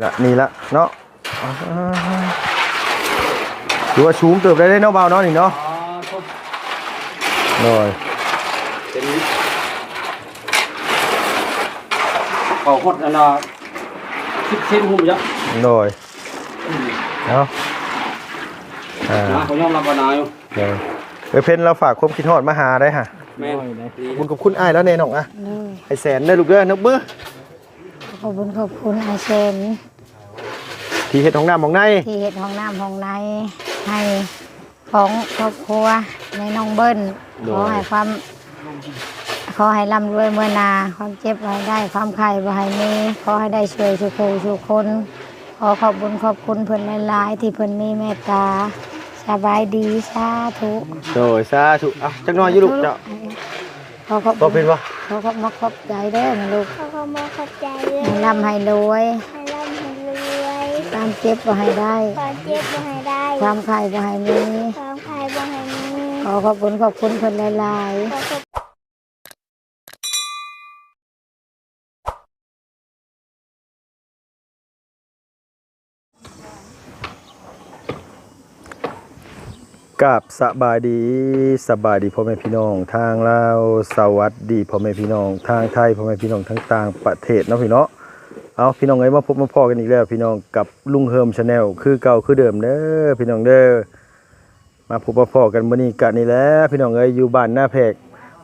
นี่ละนี่ละเนาะอ่าถือว่าชูงเติบได้ได้เนาะเบาเนาะนี่เนาะอ๋อทุบโดยเป็นเขาหดอันละสิบเซนหุ่มเยอะโดยเนาะอ่านะเขายอมรับว่านายอยู่โดยเออเพนเราฝากความคิดฮอดมาหาได้ฮะแม่นดีขอบคุณขอบคุณอ้ายแล้วเน่น้องอะเลยไอแสนได้อลูกเด้อนกมือขอบคุณขอบคุณอาเชน ที่เฮ็ดของน้ำของในที่เห็ดห้องน้ำห้องในให้ของครอบครัวในน้องเบิ้ลขอให้ความขอให้ร่ำรวยเมื่อนา ความเจ็บไว้ได้ความไข่บ่ให้มีขอให้ได้ช่วยชุกผู้ชุกคน ขอขอบคุณขอบคุณเพิ่นหลายๆที่เพิ่นมีเมตตาสบายดีสาธุโดยสาธุอะจักหน้อยอยู่ลูกเจ้าขอขอบบ่คุเป็นณวะขอขอบมาขอบใจเด้อนะลูกขอขมาขอบใจเลยให้ร่ำให้รวย ให้ร่ำให้รวย ความเจ็บบ่ให้ได้ ความเจ็บบ่ให้ได้ความไข่บ่ให้มี ความใครบ่ให้มีขอขอบคุณขอบคุณเพิ่นหลายขอขอบกับสบายดีสบายดีพ่อแม่พี่น้อง ทางลาวสวัสดีพ่อแม่พี่น้อง ทางไทยพ่อแม่พี่น้องทั้งต่างประเทศเนาะพี่เนาะ เอาพี่น้องเอ้ยมาพบมาพ่อกันอีกแล้ว พี่น้องกับลุงเฮิมชาแนลคือเก่าคือเดิมเด้อพี่น้องเด้อมาพบมาพ่อกันมื้อนี้กะนี่แหละพี่น้องเอ้ยอยู่บ้านหน้าแพก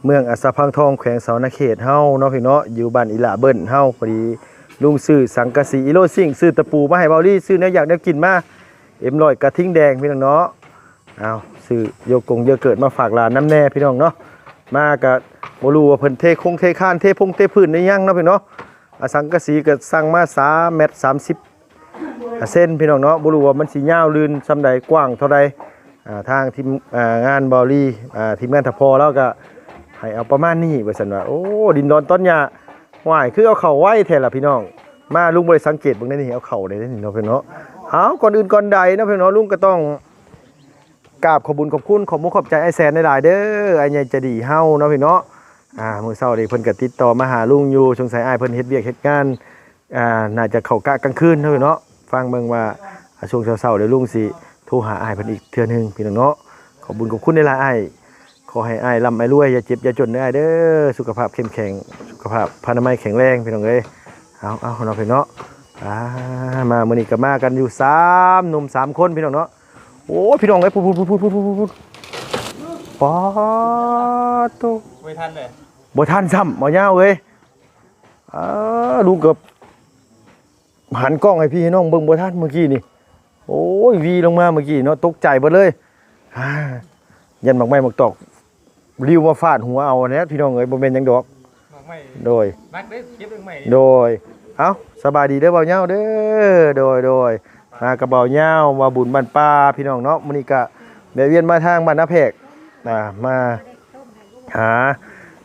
เมืองอัสสะพังทองแขวงเสานาเขตเฮาเนาะพี่เนาะอยู่บ้านอีหลาเบิ้นเฮาพอดีลุงซื้อสังกะสีอีโลซิ่งซื้อตะปูมาให้เบาลี่ซื้อแนวอยากแนวกินมาเอ็มลอยกระทิ้งแดงพี่น้องเนาะเอาซื้อโยกงเยอะเกิดมาฝากหลานน้ำแน่พี่น้องเนาะมากะบ่รู้ว่าเพิ่นเทคงเทคานเทพงเทพื้นได้ยังเนาะพี่เนาะ สังกะสีก็สั่งมา3เมตร30เส้นพี่น้องเนาะบ่รู้ว่ามันสิยาลื่นซำใดกว้างเท่าใดทางทีมงานบอลี่ทีมงานทพอแล้วก็ให้เอาประมาณนี้ว่าซั่นว่าโอ้ดินดอนต้นหญ้าหวายคือเอาเข้าไหวแท้ล่ะพี่น้อง มาลุงบ่ได้สังเกตบิ่งได้นี่เอาเข้าได้นี่เนาะพี่เนาะเอาก่อนอื่นก่อนใดเนาะพี่เนาะลุงก็ต้องกราบขอบุญขอบคุณขอบมุณขอบใจไอ้แซนหลายเด้อไอ้ใหญ่จะดีเฮาเนาะพี่เนาะ อ่ามือเช้านี่เพิ่นก็ติดต่อมาหาลุงอยู่สงสัยอ้ายเพิ่นเฮ็ดเวียกเฮ็ดงานอ่าน่าจะเข้ากะกลางคืนเนาะพี่เนาะฟังเบิ่งว่าช่วงเช้าๆเดี๋ยวลุงสิโทรหาอ้ายเพิ่นอีกเทื่อนึงพี่น้องเนาะขอบุญขอบคุณหลายๆอ้ายขอให้อ้ายร่ำให้รวยอย่าเจ็บอย่าจนเด้ออ้ายเด้อสุขภาพเข้มแข็งสุขภาพพานามัยแข็งแรงพี่น้องเอ้ยเอาเอาเนาะพี่เนาะอ่ามามื้อนี้ก็มากันอยู่สามหนุ่มสามคนพี่น้องเนาะโอ้พี่น้องไอ้ยพูดพูดพูดพูดพูดพูดพูดป๊าดโตไม่ทันเลย บ่ทันซ้ำบ่ยาวเว้ยอ้าดูเกับหันกล้องให้พี่ให้น้องเบิ่งบ่ทันเมื่อกี้นี่ โอ้ยวีลงมาเมื่อกี้เนาะตกใจเบิดเลยอ่ายันบักไม้บักตอกริวมาฟาดหัวเอาอันเนี้ยพี่น้องเอ้ยบ่แม่นหยังดอกไม่โดยนักได้เก็บเรื่องใหม่โดย เอ้าสบายดีเด้อเบาเหย้าเด้อ โดยโดยมากระเบาเหย้ามาบุญบ้านป้าพี่น้องเนาะมื้อนี้ก็แวะเวียนมาทางบ้านนาเพกอ่ามาหา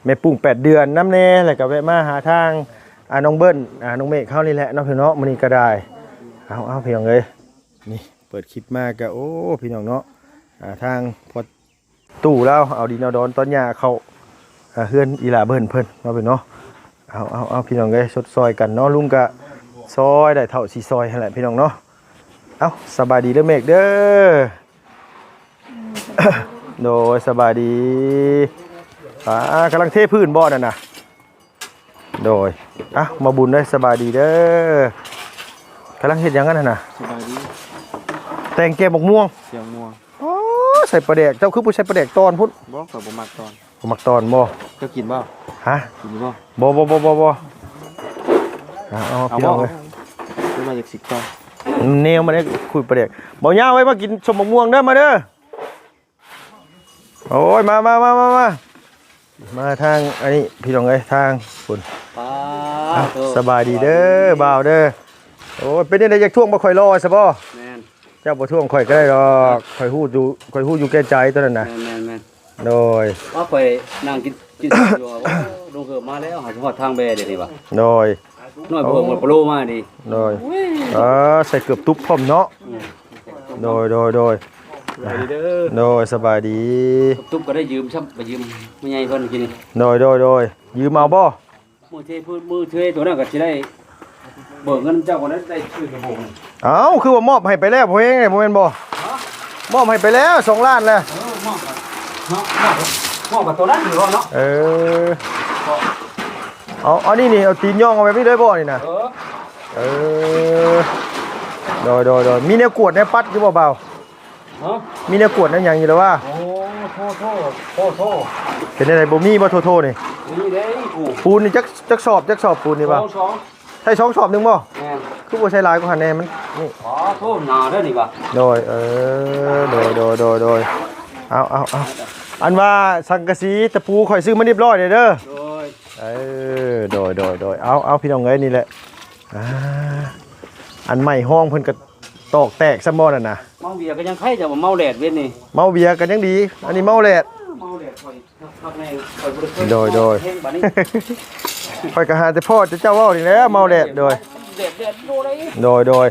แม่ปุ้ง 8 เดือนน้ำแน่แล้วก็แวะมาหาทางอ่าน้องเบิ้ลอ่าน้องเมฆเข้านี่แหละเนาะพี่น้องเนาะมื้อนี้ก็ได้เอาเอาพี่น้องเอ้ยนี่เปิดคลิปมากก็โอ้พี่น้องเนาะอ่าทางพอตู้แล้วเอาดินเอาดอนต้นหญ้าเขาอ่าเฮือนอีหลาเบิ้นเพิ่นเนาะพี่น้องเอาเอาเอาพี่น้องเอ้ยชดซอยกันเนาะลุงกะซอยได้เท่าสีซอยนั่นแหละพี่น้องเนาะเอาสบายดีเด้อเมกเด้อโดยสบายดี อ่ากำลังเทพื้นบ่อนั่นน่ะโดยอะมาบุญได้อสบายดีเด้อกำลังเฮ็ดหยังกันน่ะน่ะสบายดีแต่งแกงบกม่วงเสียงม่วงโอ้ใส่ปลาแดกเจ้าคือผู้ใช้ปลาแดกตอนพุ่นบอกกับบ่มักตอนผมมักตอนบ่จะกินบ่ฮะกินบ่บ่บ่บ่บ่บ่เอาเอาเอาพี่บ่น้องเอ้ยจะมาจากสิบตอนเนวมาได้คุยประเด็กบอกย่าไว้มากินชมมะม่วงเด้อมาเด้อโอ้ยมามามามามา มาทางอันนี้พี่น้องเอ้ยทางคุณป้าอะสบายดีเด้อบ่าวเด้อโอ้ยเป็นยังไงอยากท่วงบ่ข่อยรอซะบ่แม่นเจ้าบ่ท่วงข่อยก็ได้ดอกข่อยฮู้อยู่ข่อยฮู้อยู่แก่ใจตัวนั้นแม่น่ะนแม่นแม่นโดยว่าไปนั่งกินกินอยู่ว่าลงเกือบมาแล้วหาหอดทางแบเดี๋ยวนี้ว่ะโดยน้อยเพิ่มหมดโปรมาดิโดยเออใส่เกือบทุบพร้อมเนาะโดยโดยโดย สบายดีเด้อโดยสบายดี ตุ๊บก็ได้ยืมช้ำไปยืมไม่ใหญ่เพิ่นกินโดยโดยโดยยืมเอาบ่มือเทพื้นมือเทตัวนั้นก็สิได้เบิกเงินเจ้าคนนั้นได้ชื่อกระโปรงเอ้าคือว่ามอบให้ไปแล้วพ่อเองไงบ่แม่นบ่มอบให้ไปแล้วสองล้านแล้วเออมอบกับเนาะมอบกับตัวนั้นอยู่เนาะเออเอาเอานี่นี่เอาตีนย่องเอาไว้พี่เลยบ่นี่นะเออเออโดยโดยโดยมีแนวกวดแนวปัดอยู่บ่เบาเนาะมีแนวกวดแนวหยังอยู่แล้วว่าโอ้โทษโทษโทษโทษเป็นอะไรบ่มีบ่โทโทนี่นี่เด้กูปูนนี่จักจักสอบจักสอบปูนนี่สบ่องสองใช่สองสอบหนึงบ่แม่นคือบ่ใช่หลายกว่าหันแน่มันนี่ขอโทษหนาเด้อนี่ว่ะโดยเออโดยโดยโดยโดยเอาเอาเอาอันว่าสังกะสีตะปูข่อยซื้อมาเรียบร้อยเลยเด้อ โดยเออโดยโดยโดยเอาเอาพี่น้องเอ้ยนี่แหละอ่าอันใหม่ห้องเพิ่นก็ ตอกแตกซะบ่นั่นน่ะ เมาเบียร์ก็ยังไข่จะมาเมาแดดเว้นนี่เมาเบียร์กันยังดี อันนี้เมาแหลด เมาแดดข่อยทักในข่อยบ่ได้เคยโดยโดย เฮงบัดนี้ข่อยก็หาแต่พ่อจะเจ้าเว้านี่แหละเมาแหลดโดยแดดแดดโดเลยโดยโดย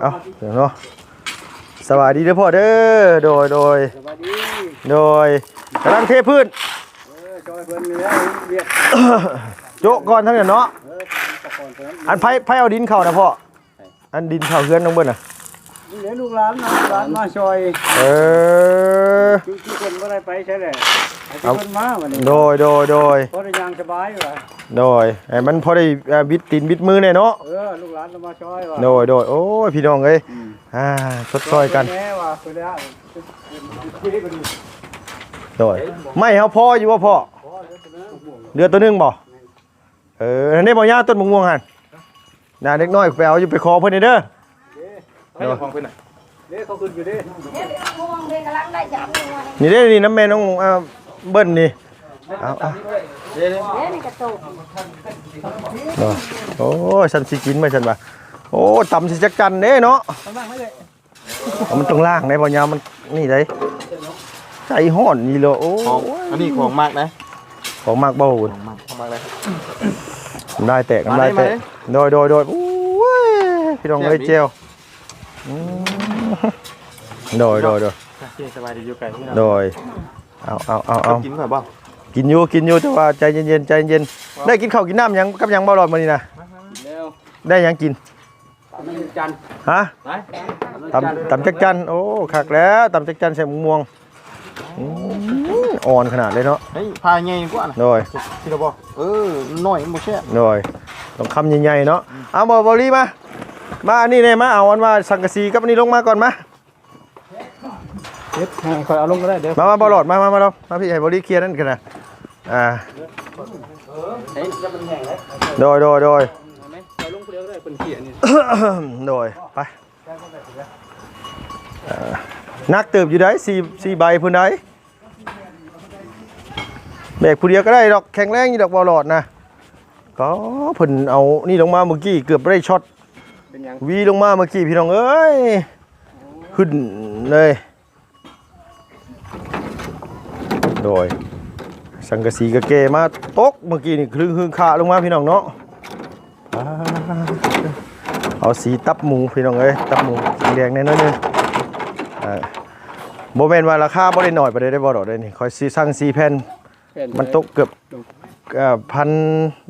เอาเดี๋ยวเนาะสวัสดีเด้อพ่อเด้อโดยโดยสวัสดีโดยกำลังเทพื้น เออจอยเพิ่นนี่แหละเวียดโจะก่อนทั้งนั้นเนาะ เออตะกอนเพิ่นอันไผไผเอาดินเข้านะพ่อ อันดินเข้าเฮือนน้องเบิ้ลน่ะนี่ เดี๋ยวลูกหลานนะลูกหลานมาช่วยเออคือคือคนบ่ได้ไปใช่แหละให้เอาเพิ่นมาวันนี้โดยโดยโดยเพราะได้ยางสบายว่ะโดยไอ้มันพอได้อ่าบิดตีนบิดมือเนี่ยเนาะเออลูกหลานเรามาช่วยว่ะโดยโดยโอ้ยพี่น้องเอ้ยอ่าชดซอยกันแม่ว่ะคือได้ที่ได้เป็นโดยไม่เฮาพ่ออยู่ว่าพ่อเดือตัวหนึงบ่เอออันนี้บ่ย่าต้นมะม่วงหั่นน่าเด็กน้อยไปเอาอยู่ไปขอเพิ่นนี่เด้อ ให้ของเพิ่นน่ะเด้เขาขึ้นอยู่เด้นี่เด้นี่น้ำแม่น้องอ่าเบิ้ลนี่เอาเอาเด้เด้เนาะโอ้ยฉันสิกินมาฉันว่าโอ้ตำสิจักจันเด้เนาะบ้างไม่เลยเอามันต้องล่างได้บ่ยามมันนี่ได้ใจฮ้อนนี่เลยโอ้ของยอันนี้ของมากนะของมากบ่บุญของมากของมากเลย น้ำลายแตกน้ำลายแตกมาได้โดยโดยโดยโอ้ยพี่น้องเอ้ยแซ่บดิเจียว อืมโดยโดยโดยโอเคสบายดีอยู่ไกลที่เราโดยเอาเอาเอาเอากินก่อนบ้างกินอยู่กินอยู่แต่ว่าใจเย็นๆใจเย็นๆได้กินข้าวกินน้ำหยังกับหยังบ่รอดมื้อนี้นะแล้วได้หยังกินน้ำจันฮะไปตำตำจักจันโอ้คักแล้วตำจักจันใส่มะม่วงอืมอ่อนขนาดเลยเนาะเฮ้ยพายไงกว่านะโดยที่เราบอกเออหน่อยมันบ่แช่โดยต้องคำใหญ่ๆเนาะเอาบ่บอลี่มา มาอันนี้เนี่ยมาเอาอันว่าสังกะสีกับอันนี้ลงมาก่อนมาเฮ็ดให้คอยเอาลงก็ได้เดี๋ยวมามาบอลอดมามามาเรามาพี่ให้บอลี่เคลียร์นั่นกันนะอ่าเฮ้ยจะเป็นแห้งแล้วโดยโดยโดยเอาไหมเอาลงเปลือกได้เป็นเขียนี่โดยไปอ่านักเติบอยู่ได้สี่สี่ใบพื้นได้แบกผู้เดียวก็ได้ดอกแข็งแรงอยู่ดอกบอลอดนะก็เพิ่นเอานี่ลงมาเมื่อกี้เกือบไม่ได้ช็อต เป็นหยังวีลงมาเมื่อกี้พี่น้องเอ้ยขึ้นเลยโดยสังกะสีกะเกมาตกเมื่อกี้นี่คลึงฮึงขาลงมาพี่น้องเนาะอ่าเอาสีตับหมูพี่น้องเอ้ยตับหมูสีแดงแน่นอนเลยอ่าโมเมนว่าราคาบ่ได้น้อยไปได้ได้บ่ดอกได้นี่คอยซื้อสั่งสีแผ่นมันตกเกือบเอ่อพัน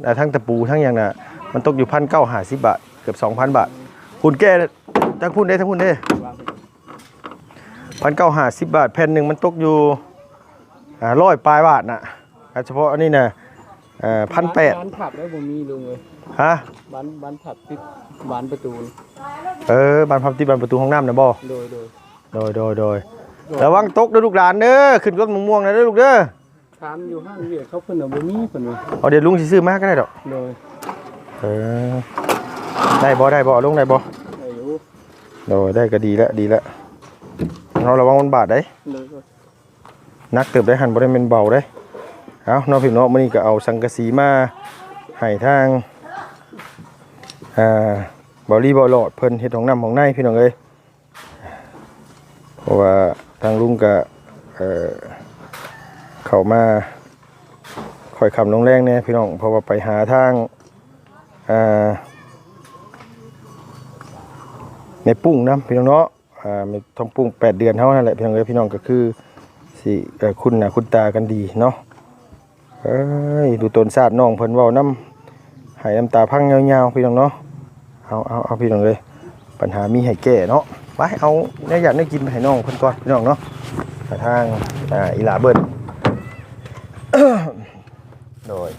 อ่าทั้งตะปูทั้งอย่างน่ะมันตกอยู่พันเก้าหาสิบบาท เกือบสองพันบาทคุณแก้ทั้งคุณได้ทั้งคุณได้พันเก้าหาสิบบาทแผ่นหนึ่งมันตกอยู่อ่าร้อยปลายบาทน่ะอ่าเฉพาะอันนี้น่ะพันแปดบ้านผับแล้วบ่มีลุงเลยฮะบ้านบ้านผับติดบ้านประตูนี่เออบานพับที่บานประตูห้องน้ำนะบ่โดยโดยโดยโดยโดยระวังตกเด้อลูกหลานเด้อขึ้นรถมะม่วงนะเด้อลูกเด้อถามอยู่ห้างเวียดเขาเพิ่นน่ะบ่มีเพิ่นว่าเอาเดี๋ยวลุงสิซื้อมาก็ได้ดอกโดยเออ ได้บ่ได้บ่ลุงได้บ่อายุโดยได้ก็ดีแล้วดีแล้วเราระวังมันบาดได้เลยนักเติบได้หันบ่ได้เป็นเบาได้เอาน้องพี่น้องมื้อนี้ก็เอาสังกะสีมาให้ทางอ่าบอลี่บอลอดเพิ่นเฮ็ดของน้ำของในพี่น้องเอ้ยเพราะว่าทางลุงก็เอ่อเข้ามาค่อยคำลงแรงเนี่ยพี่น้องเพราะว่าไปหาทางอ่า ในปุ้งนะพี่น้องเนาะอ่ามีท้องปุ้งแปดเดือนเท่านั้นแหละพี่น้องเอ้ยพี่น้องก็คือสิเอ่อคุณนะคุณตากันดีเนาะเอ้ยดูตนศาสตร์น้องเพิ่นเว้าน้ำหายน้ำตาพังยาวๆพี่น้องเนาะเอาเอาเอาพี่น้องเลยปัญหามีให้แก้เนาะไปเอาเนี่ยอยากได้กินไปให้น้องเพิ่นก่อนพี่น้องเนาะทางอ่าอีหลาเบิ้ลโดย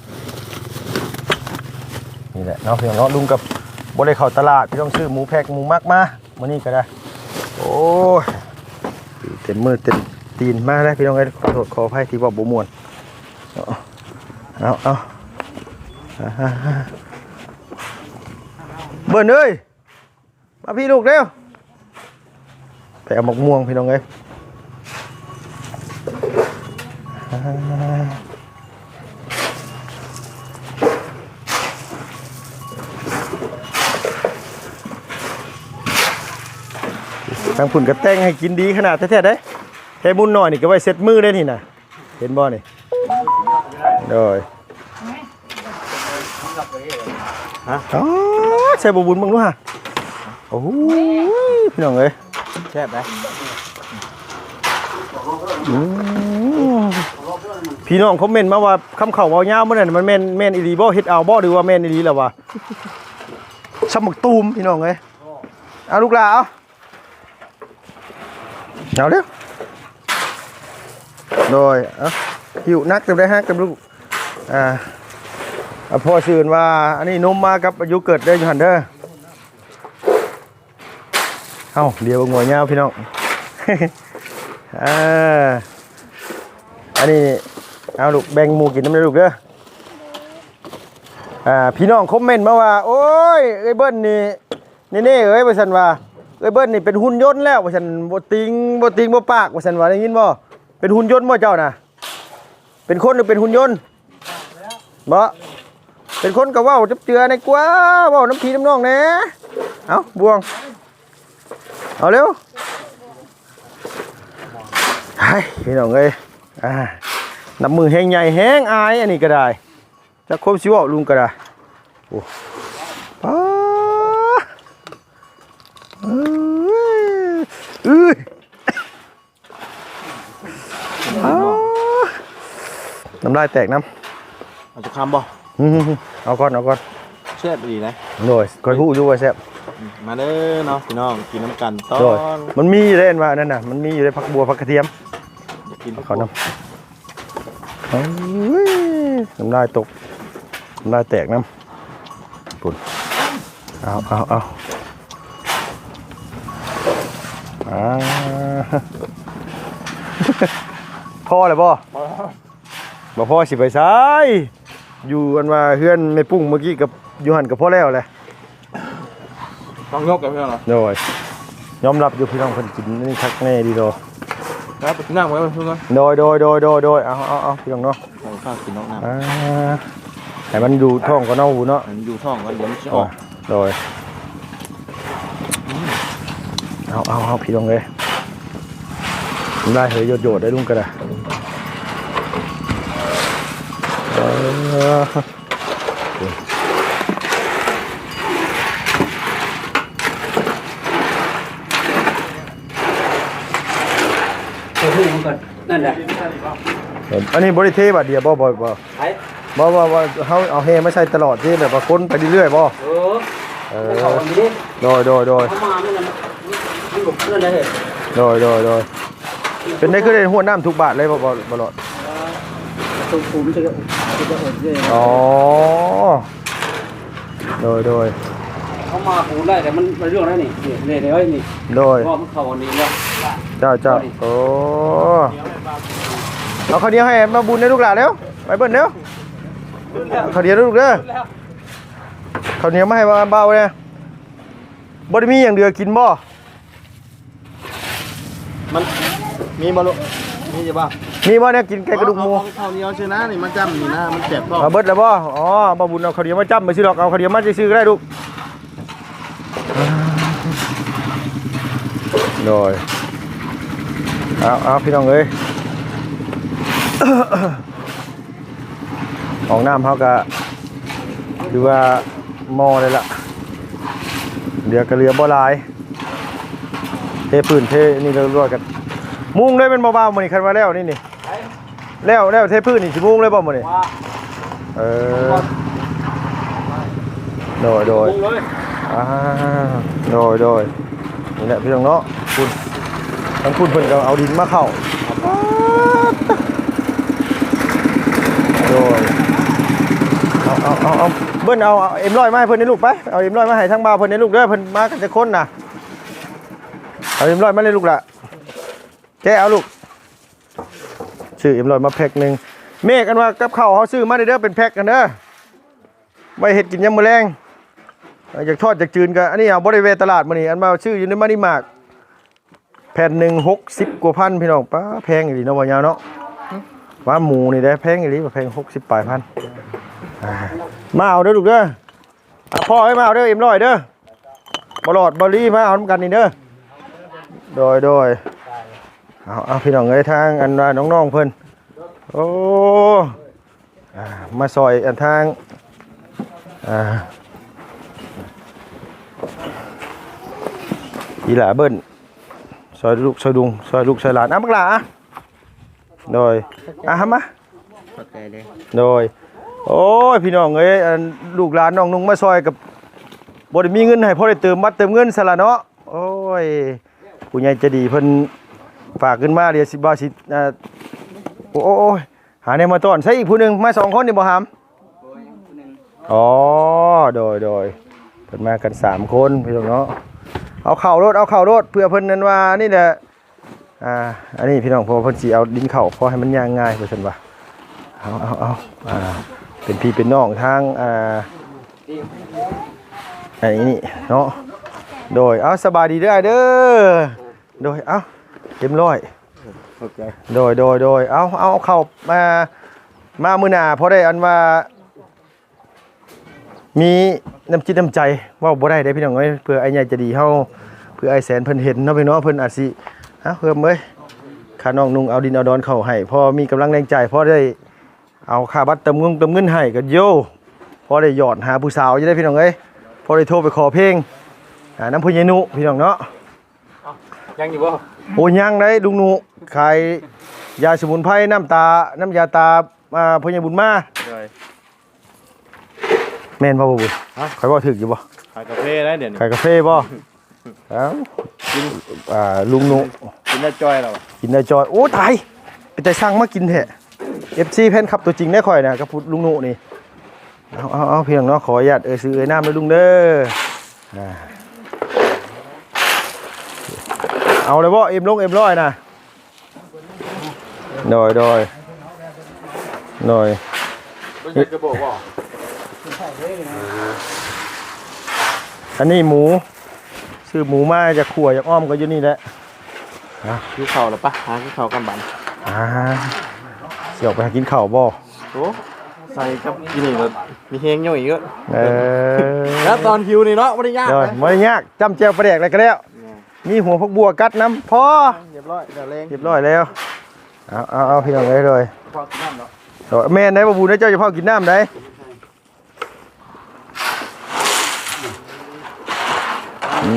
นี่แหละเนาะพี่น้องเนาะลุงกับ บ่ได้เข้าตลาดพี่ต้องซื้อหมูแพกหมูมักมามื้อนี้ก็ได้ โอ้ยเต็มมือเต็มตีนมากแล้วพี่น้องเอ้ขอโทษขออภัยที่ว่าบ่ม่วนเอาเอาเบิ่นเอ้ยมาพี่ลูกเร็วไปเอาหมกม่วงพี่น้องเอ้ย ทางผุ่นก็แต่งให้กินดีขนาดแท้ๆเด้แค่มุนหน่อยนี่ก็ไว้เซ็ตมือได้นี่นะเห็นบ่นี่โดยฮะอ๋อใส่บบุญบ้างด้วยฮะโอ้โหพี่น้องเอ้ยแซ่บไหมอืมพี่น้องคอมเมนต์มาว่าคำเข่าเวายาวมื่อนั้นมันแม่นแม่นอีหลีบ่เฮ็ดเอาบ่หรือว่าแม่นอีหลีแล้ววะสมักตูมพี่น้องเอ้ยเอาลูกหลาเอา เอาเร็วโดยเอาหิวนักเต็มได้ฮักกับลูกอ่าพ่อชื่นว่า อันนี้นมมากับอายุเกิดได้อยู่หันเด้อเอ้าเดี๋ยวงวยยาพี่น้องอ่าอันนี้เอาลูกแบ่งหมูกินน้ำเลยลูกเด้ออ่าพี่น้องคอมเมนต์มาว่า โอ้ยเอ้เบิ้ลนี่นี่เอ้ยว่าฉันว่า อ้ยเบิ้ลนี่เป็นหุ่นยนต์แล้วว่าฉันบ่ติงบ่ติงบ่ปากว่าฉันว่าได้ยินบ่เป็นหุ่นยนต์บ่เจ้าน่ะ เป็นคนหรือเป็นหุ่นยนต์บ่เป็นคนก็เว้าจับเจือในกว่าเว้าน้ำพีน้ำนองแหน่เอาบวงเอาเร็วไอ้พี่น้องเอ้ยอ่าน้ำมือแห้งใหญ่แห้งอายอันนี้ก็ได้จะครบชิวลุงก็ได้โอ้ป้า อ้ยเอ้ยอ้าน้ำลายแตกน้เอาจะคำบ่ำอื้อหือเอาก่อน เอาก่อนแซ่บดีนะ โดยคอยหู้อยู่ว่าแซ่บมาเด้อเนาะพี่น้องกินน้ำกันตอโดยนมันมีอยู่เล่นว่านั่นน่ะ มันมีอยู่ในผักบัวผักกระเทียม กินเขาน้ำเอ้ยน้ำลายตกน้ำลายแตกน้ำปุ่นเอาเอาเอา อ่าพ่อเลยพ่อบ่พ่อสิไปซ้ายอยู่อันว่าเฮือนไม่ปุ้งเมื่อกี้กับอยูหันกับพ่อแล้วแหละต้องยกกันเพื่อนเหรอโดยยอมรับอยู่พี่น้องคนกินนี่คักแน่ดีโดครับไปนั่งไว้เพื่อนก่อนโดยโดยโดยโดยโดยเอาเอาเอาพี่น้องเนาะเอาข้าวกินน้องน้ำอ่าให้มันดูท้องก็เน่าหูเนาะอันนี้อยู่ท้องก่อนเดี๋ยวมันจะออกโดย เอาเอาเอาพี่น้องเลยได้เฮยโยดโยดได้ลุงกันนะเออตัวผู้มันก่อนนั่นแหละอันนี้บริเทบัดเดียวบ่บ่บ่บ่บ่บ่เฮาเอาเฮมาใส่ตลอดที่แบบว่าคนไปเรื่อยๆบ่เออเออโดยโดยโดย นั่นมันหลบนั่นเลยโดยโดยโดยเป็นได้คือได้หัวน้ำทุกบาทเลยบ่บ่บ่หลอดตุ้มันจะจะอดเลยอ๋อโดยโดยเขามาปูได้แต่มันมันเรื่องอะไรนี่นี่นี่เดี๋ยนี่โดยว่ามันเข้าอันนี้แล้วเจ้าเจ้าโอ้เอาข้าวเหนียวให้มาบุญในลูกหลานเร็วไปเบิ้ลเร็วข้าวเหนียวลูกเด้อข้าวเหนียวมาให้มาเบาเนี่ยบ่ได้มีอย่างเดียวกินบ่ มันมีบ่ลูกมีจะบ้างมีบ่เนี่ยกินไก่กระดูกหมูข้าวเหนียวชื่อนะนี่มันจำนี่นะมันเจ็บท้องเอาเบิดแล้วบ่อ๋อมาบุญเอาข้าวเหนียวมาจ้ำไปซื้อดอกเอาข้าวเหนียวมาซื้อก็ได้ลูกโดยเอาเอาพี่น้องเอ้ยของน้ำเขาก็ดูว่าหม้อเลยล่ะเดี๋ยวก็เหลือบ่หลายเท พื้นเทนี่เรียบร้อยกัน มุ้งเลยเป็นเบาๆมันนี่คันว่าแล้วนี่นี่แล้วแล้วเทพื้นนี่สิมุ้งเลยบ่มันนี่เออโดยโดยอ่าโดยโดยนี่แหละพี่น้องเนาะคุณทั้งคุณเพิ่นก็เอาดินมาเข้าโดยเอาเอาเอาเอาเบิ้นเอาเอ็มร้อยมาให้เพิ่นในลูกไปเอาเอ็มร้อยมาให้ทั้งบ่าวเพิ่นในลูกเด้อเพิ่นมากันจะค้นน่ะ เอาเอ็มร้อยมาเลยลูกละแกเอาลูกซื้อเอ็มร้อยมาแพ็คหนึ่งเมฆกันว่ากับข้าวเขาซื้อมาเด้อเป็นแพ็คกันเด้อไว้เฮ็ดกินยามมื้อแรงอยากทอดจากจืนก็อันนี้เอาบริเวณตลาดมานี่อันมาชื่ออยู่ในมานิมากแผ่นหนึ่งหกสิบกว่าพันพี่น้องป้าแพงอีหลีเนาะวายาวเนาะว่าหมูนี่ได้แพงอีหลีแพงหกสิบปลายพันมาเอาเด้อลูกเด้อพ่อให้มาเอาเด้อเอ็มร้อยเด้อบอลอดบอรี่มาเอาน้ำกันนี่เด้อ โดยโดยเอาเอาพี่น้องเอ้ยทางอันว่าน้องๆเพิ่นโอ้อมาซอยอันทางอ่าอีหลาเบิ้นซอยลูกซอยดุงซอยลูกซอยหลานอะบักหลาอะโดยอะฮะมาโดยโอ้ยพี่น้องเอ้ยลูกหลานน้องนุ่งมาซอยกับบ่ได้มีเงินให้พ่อได้เติมบัตรเติมเงินซะละเนาะโอ้ย ผู้ใหญ่ใจะดีเพิ่นฝากขึ้นมาเดี๋ยวสิบาทสิอ่าโอ้โอ้โอ้ยหาแนวมาต้อนใส่อีกผู้หนึงมาสองคนนี่บ่หามอ๋อโดยโดยเพิ่นมากันสามคนพี่น้องเนาะเอาเข่ารถเอาเข่ารถเพื่อเพิ่นนั้นว่านี่แหละอ่าอันนี้พี่น้องพอเพิ่นสิเอาดินเข่าพอให้มันย่างง่ายเพิ่นว่าเอาเอาเอาอ่าเป็นพี่เป็นน้องทางอ่าอันนี้นี่เนาะโดยเอาสบายดีเด้อเด้อ โดย เอาเต็มร้อย เข้าใจโดย โดย โดย เอาเอาเข่ามา มามื้อหน้าพอได้อันว่า มีน้ำจิตน้ำใจเว่าบ่ได้เด้พี่น้องเอ้ยเพื่อไอ้ใหญ่จะดีเฮาเพื่อไอ้แสนเพิ่นเห็นเนาะพี่น้องเพิ่นอาจสิฮะเพิ่มเอ้ยค่าน้องนุ่งเอาดินเอาดอนเข้าให้พอมีกำลังแรงใจพอได้เอาค่าบัตรเติมเงินเติมเงินให้ก็โยพอได้หยอดหาผู้สาวจะได้พี่น้องเอ้ยพอได้โทรไปขอเพลงอ่าน้ำพญานุพี่น้องเนาะ ยังอยู่บ่โอ้ยังได้ลุงนุขายยาสมุนไพรน้ำตา น้ำยาตาอ่าพญาบุญมาเลยแม่นบ่บ่บุญฮะใครบ่ถึกอยู่บ่ขายกาแฟได้เดี๋ยวนี้ขายกาแฟบ่เอ้าอ่าลุงนุกินได้จ้อยแล้วกินได้จอยโอ้ตายไปแต่สั่งมากินแท้ FC แฟนคลับตัวจริงได้ข่อยนะกับลุงนุนี่เอาเอาเอาเพียงเนาะขออนุญาตเออซื้อเอ้ยน้ำเลยลุงเด้ออ่า เอาเลยบ่เอ็มลงเอ็มร้อยนะโดยโดยโดยไม่ใช่กระบอกบ่อันนี้หมูซื้อหมูมาจากขัวจากอ้อมก็อยู่นี่แหละคือเข่าแล้วปะหาคือเข่ากันบันอ่าเสียออกไปหากินข้าวบ่โอ้ใส่กับกินนี่ก็มีเฮงอยู่อีกเยอะเออแล้วตอนคิวนี่เนาะไม่ได้ยากเดี๋ยวเลยไม่ยากจำเจียวประเดกอะไรก็แล้ว มีหัวพวกบัวกัดน้ำพอเรียบร้อยเดี๋ยวเลงเรียบร้อยแล้ว เอาเอาเอาพี่น้องเลยเลยพอกินน้ำเนาะเดี๋ยวแม่นได้บ่บูนะเจ้าจะพ่อกินน้ำได้อื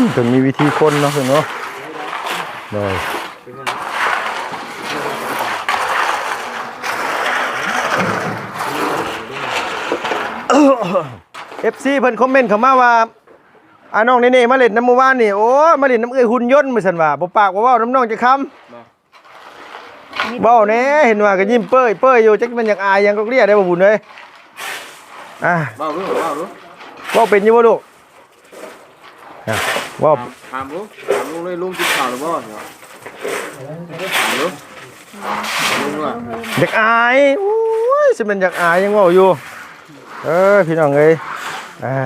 มถึงมีวิธีคนเนาะถึงเนาะเลยเอฟซีเพิ่นคอมเมนต์เข้ามาว่า อ่าน้องเน่ๆมาเล่นน้ำเมื่อวานนี่โอ้ยมาเล่นน้ำเอ้ยหุ่นยนต์มาสั่นว่าบ่ปากบ่เว้าน้ำน้องจะคำเบ้าแหน่เห็นว่าก็ยิ้มเป้ยเป้ยอยู่จักมันอยากอายหยังก็เรียกได้บ่บุญเลยอะบ้ารู้บ้ารู้เว้าเป็นอยู่บ่ลูกอะเว้าถามรู้ถามลุงเลยลุงกินข้าวหรือบ่เนาะถามรู้ลุงว่าอยากอายโอ้ยสิมันอยากอายยังเว้าอยู่เออพี่น้องเอ้ยอ่า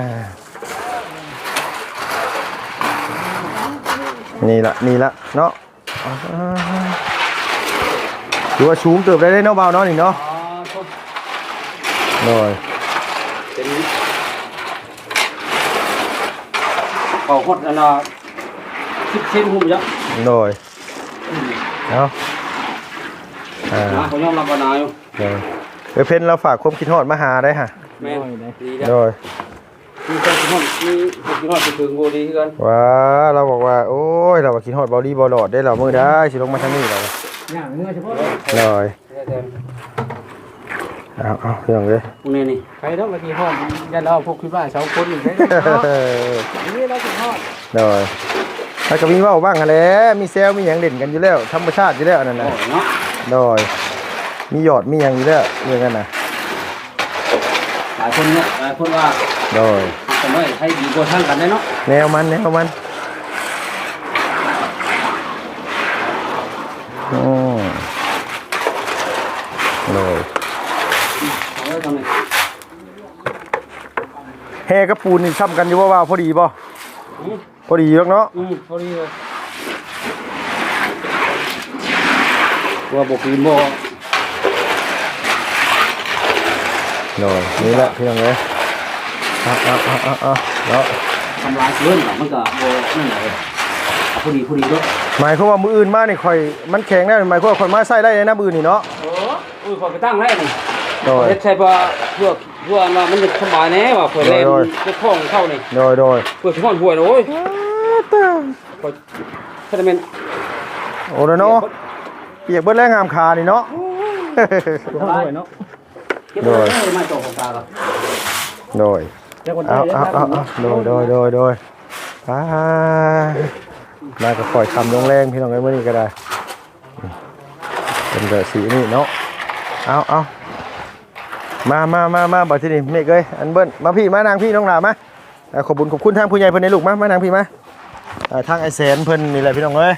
นี่ละนี่ละเนาะอ่าถือว่าสูงเติบได้เด้เนาะเบาเนาะนี่เนาะอ๋อทุบโดยเป็นเขาหดอันละสิบเซนหุ่มยักษ์โดยเอาอ่านะเขายอมรับวานายอยู่เดี๋ยวเดี๋ยวเพนเราฝากความคิดฮอดมาหาได้ฮะแม่นดีแล้วโดย มีคนที่ห้องมีคนที่ห้องไปถึงโบดีกันว่าเราบอกว่า โอ้ย เราว่าคิดฮอดบอดี้บอลอดได้เรามือได้สิลงมาทางนี้เราอย่างเนื้อเฉพาะโดยเอาเอาพี่น้องเลยพวกนี้นี่ใครต้องมาที่ห้องยันเราพวกคิดว่าสองคนอยู่ได้นี่เราถึงห้องโดยแล้วก็มีเว่าบ้างกันแหละมีเซลมีหยังเด่นกันอยู่แล้วธรรมชาติอยู่แล้วอันนั่นโอ้นะเนาะโดยมีหยอดมีหยังอยู่แล้วเรื่องกันนะหลายคนเนี่ยหลายคนว่า โดยทำไมให้ดีกว่าทางกันได้เนาะแนวมันแนวมันอืมโดยเอาไว้ทำไมแฮกับปูนนี่ซ้ำกันอยู่ว่าว่าพอดีป่ะอืมพอดีแล้วเนาะอืมพอดีเลยว่าบอกคือบ่โดยนี่แหละพี่น้องเลย อะอะอะอะอะแล้วทำลายเกินอะมันก็บ่นั่นแหละเอาพอดีพอดีด้อหมายความว่ามืออื่นมานี่ค่อยมันแข็งแน่หมายความว่าค่อยมาใส่ได้ในน้ำอื่นนี่เนาะโอ้อุ้ยขอไปตั้งให้นี่โดยเฮ็ดใช่ป่ะเพื่อเพื่อว่ามันจะสบายแน่ว่าเพื่อเล่นจะท่องเข้านี่โดยโดยเพื่อสิฮ้อนหวยโอ้ยถ้าจะเป็นโอ้แล้วเนาะเปียกเบิดแรงงามคานี่เนาะท่องหวยเนาะโดยมาจบของตาครับโดย ดี๋ยวคนเอาได้เอาเอาเอาโดยโดยโดยโดยอ่ามาก็คอยทำลงแรงพี่น้องไอ้เมื่อนี้ก็ได้เป็นแบบสีนี่เนาะเอาเอามามามามาบอกที่นี่เมฆเอ้ยอันเบิ้ลมาพี่มานางพี่น้องหลามาอ่าขอบคุญขอบคุณทางผู้ใหญ่เพิ่นในลูกมามานางพี่มาอ่าทางไอแสนเพิ่นนี่แหละพี่น้องเอ้ย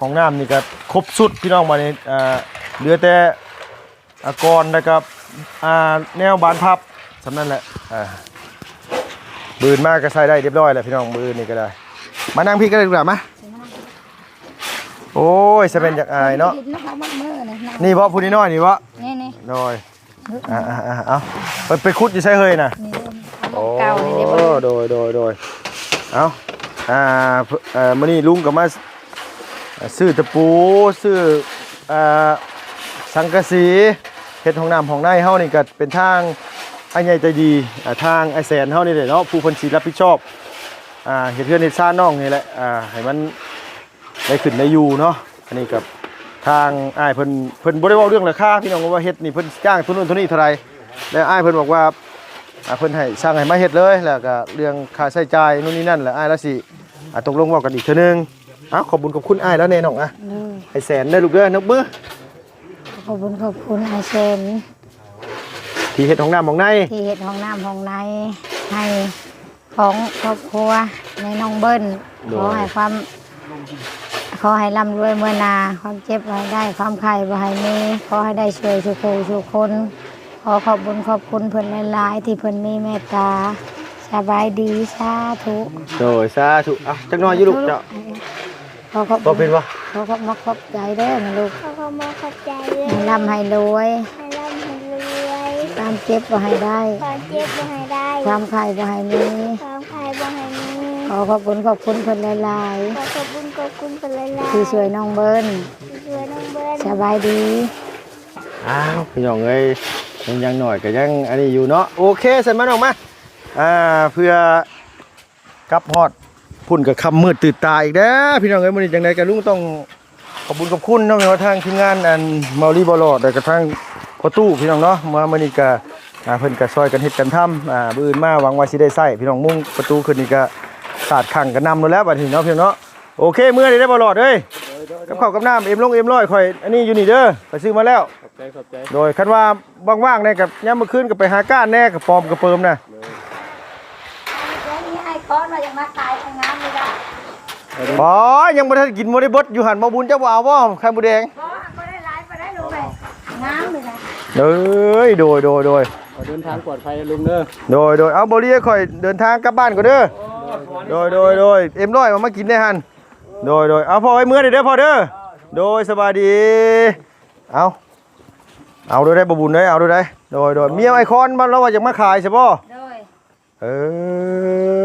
ของน้ำนี่ก็ครบสุดพี่น้องมานี่อ่าเหลือแต่อากรนะครับอ่าแนวบานพับสำนั่นแหละอ่า บืนมากก็ใส่ได้เรียบร้อยแล้วพี่น้องบืนนี่ก็ได้ มานั่งพี่ก็ได้ดีกว่ามาโอ้ยจะเป็นจากอายเนาะดินะคะมัดมือนี่นะนี่เพราะผู้นี้น้อยนี่วะนี่นี่น้อยอ่าอ่าอ่าเอาไปไปคุดอยู่ใช่เฮยน่ะนี่โอ้เก่านี่เด้บ่โดยโดยโดยเอาอ่าเพิ่นเอ่อมื้อนี้ลุงก็มาอ่าซื้อตะปูซื้ออ่าสังกะสีเฮ็ดห้องน้ำห้องในเฮานี่ก็เป็นทาง ไอ้ใหญ่ใจดีอ่าทางไอ้แสนเฮานี่แหละเนาะผู้เพิ่นสิรับผิดชอบอ่าเฮ็ดเพื่อนเฮ็ดซ่านน้องนี่แหละอ่าให้มันได้ขึ้นได้อยู่เนาะอันนี้กับทางอ้ายเพิ่นเพิ่นบ่ได้เว้าเรื่องราคาพี่น้องว่าเฮ็ดนี่เพิ่นจ้างทุนนู้นทุนนี้เท่าไหร่แล้วอ้ายเพิ่นบอกว่าอ่าเพิ่นให้สร้างให้มาเฮ็ดเลยแล้วก็เรื่องค่าใช้จ่ายนู่นนี่นั่นแล้วอ้ายแล้วสิอ่าตกลงเว้ากันอีกเทื่อนึงเอ้าขอบคุญขอบคุณอ้ายแล้วแน่น้องอะนี่ให้แสนได้อลูกเด้อนกมือขอบคุณขอบคุณไอเซน ที่เฮ็ดห้องน้ำห้องในที่เฮ็ดห้องน้ำห้องในให้ของครอบครัวในน้องเบิ้ลขอให้ความขอให้ร่ำรวยเมื่อนา ความเจ็บไว้ได้ความไข่บ่ให้มีขอให้ได้ช่วยทุกคนทุกคน ขอขอบคุญขอบคุณเพิ่นหลายๆที่เพิ่นมีเมตตาสบายดีสาธุโดยสาธุเอ้าจักหน่อยอยู่ลูกเจ้าขอขอบบ่คุเป็ณนบ่ขอขอบมาขอบใจเด้อนะลูก ขอขมาขอบใจเลยให้ร่ำให้รวย ให้ร่ำให้ รวยความเจ็บบ่ให้ได้ ความเจ็บบ่ให้ได้ความไข่บ่ให้มีความใครบ่ให้มีขอขอบคุณขอบคุณเพิ่นหลายขอขอบคุณขอบคุณเป็นหลายๆๆที่ช่วยน้องเบิ้ลที่ช่วยน้องเบิ้ลสบายดี อ้าวพี่น้องเอ้ยยังยังหน่อยก็ยังอันนี้อยู่เนาะโอเคเสร็จมาน้องมาอ่าเพื่อกลับฮอดพุ่นกับคำมืดตื่นตาอีกเด้อพี่น้องเอ้ยมื้อนี้จังไดก็ลุงต้องขอบคุณขอบคุณเนาะแม่ว่าทางทีมงานอันเมาลีบอลอดแล้วก็ทาง ประตูพี่น้องเนาะมามื้อนี้ก็อ่าเพิ่นก็ซอยกันเฮ็ดกันทำอ่ามื้ออื่นมาหวังว่าสิได้ใช้พี่น้องมุ่งประตูขึ้นนี่ก็สาดขังกันนำแล้วบัดนี้เนาะพี่น้องเนาะโอเคมื้อนี้ได้บอลอดเอ้ยกับข้าวกับน้ำเอ็มลงเอ็มร้อยข่อยอันนี้อยู่นี่เด้อไปซื้อมาแล้ว ขอบใจขอบใจโดยคันว่าว่างๆเนี่ยกับย่ามมื่อคืนก็ไปหาก้านแน่กับปอมกับเปิมนะแล้วนี่ไอ้ก้อนมายังมาขายงามเลยล่ะอ๋อยังบ่ทันกินบ่ได้เบดอยู่หันมาบุญเจ้าบ่าวบ่ไข่หมูแดงก็ก็ได้หลายไปได้ลูกเลยงามเลยนะ เอ้ยโดยโดยโดยขอเดินทางปลอดภัยลุงเด้อโดยโดยเอาบ่เรียค่อยเดินทางกลับบ้านก่อนเด้อโดยโดยโดยเอ็มร้อยมามากินได้หันโดยโดยเอาพ่อไว้มื้อนี้เด้อพ่อเด้อโดยสบายดีเอาเอาโดยได้บ่บุญเด้อเอาโดยได้โดยโดยเมียไอคอนมันเราว่าจะมาขายใช่บ่โดยเอ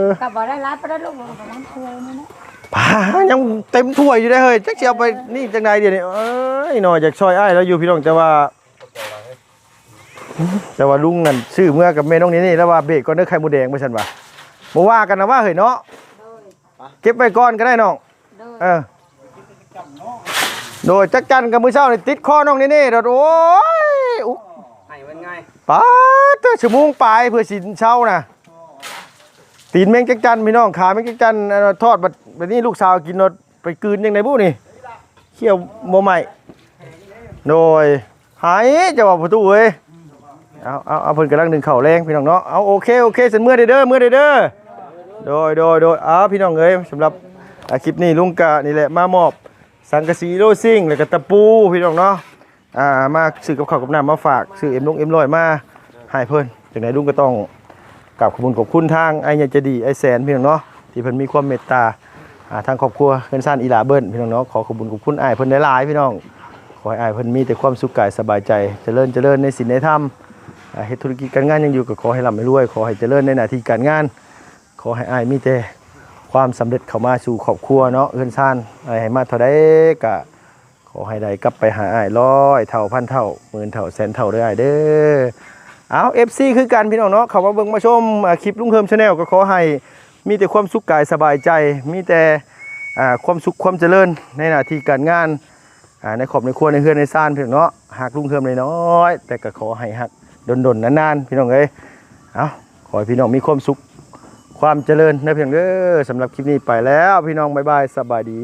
อก็บอกได้หลายไปได้ลูกเลยก็น้ำเคยนี่นะปายังเต็มถ้วยอยู่ได้เฮ้ยจักสิเอาไปนี่จังไดเดี๋ยวนี้เอ้ยหน่อยจากซอยอ้ายแล้วอยู่พี่น้องแต่ว่า แต่ว่าลุงนั่นซื้อเมื่อกับแม่น้องนี่นี่แล้วว่าเบรกก่อนเด้อไข่หมูแดงไปซั่นว่าบ่ว่ากันนะว่าเฮ้ยเนาะเก็บไว้ก่อนก็ได้น้องโดยเออโดยจักจันกับมื้อเช้านี่ติดคอน้องนี่นี่โดดโอ้ยอุ๊ให้มันง่ายป๊าดเตอชั่วโมงปลายเพื่อสิเช้านะตีนแมงจักจันพี่น้องขาแมงจักจันเอาทอดบัดบัดนี้ลูกสาวกินเนาะไปกลืนยังไงบุนี่เขี้ยวบ่ใหม่โดยหายจะว่าประตูเอ้ย เอาเอาเอาเพิ่นกำลังดึงเข่าแรงพี่น้องเนาะเอาโอเคโอเคเสร็จเมื่อเด้อเมื่อเด้อโดยโดยโดยเอาพี่น้องเอ้ยสำหรับคลิปนี้ลุงกะนี่แหละมามอบ สังกะสีโลซิ่งแล้วก็ตะปูพี่น้องเนาะอ่ามาซื้อกับข้าวกับน้ำมาฝากซื้อเอ็มลงเอ็มลอยมาให้เพิ่นจากไหนลุงก็ต้องกราบขอบคุณขอบคุณทางไอ้เนจะดีไอ้แสนพี่น้องเนาะที่เพิ่นมีความเมตตาทางครอบครัวเพิ่นซ่านอีหลาเบิ้ลพี่น้องเนาะขอขอบคุณขอบคุณไอ้เพิ่นหลายๆพี่น้องขอให้อ้เพิ่นมีแต่ความสุขกายสบายใจเจริญเจริญในศีลในธรรม เฮ็ดธุรกิจการงานยังอยู่ก็ขอให้ร่ำให้รวย ขอให้เจริญในหน้าที่การงาน ขอให้อายมีแต่ความสำเร็จเข้ามาสู่ครอบครัวเนาะเพิ่นซ่านอ้ให้มาเท่าใดก็ขอให้ได้กลับไปหาอายร้อยเท่าพันเท่าหมื่นเท่าแสนเท่าเด้ออ้ายเด้อเอา FC คือกันพี่น้องเนาะเขามาเบิ่งมาชมคลิปลุงเฮิมชาแนลก็ขอให้มีแต่ความสุขกายสบายใจ มีแต่ความสุขความเจริญในหน้าที่การงานในขอบในครัวในเฮือนในซ่านเพี่องเนาะหากลุงเฮิมน้อย แต่ก็ขอให้หัก ดนๆนานๆพี่น้องเอ้ยเอาขอให้พี่น้องมีความสุขความเจริญนะพี่น้องเด้อสำหรับคลิปนี้ไปแล้ว พี่น้องบ๊ายบายสบายดี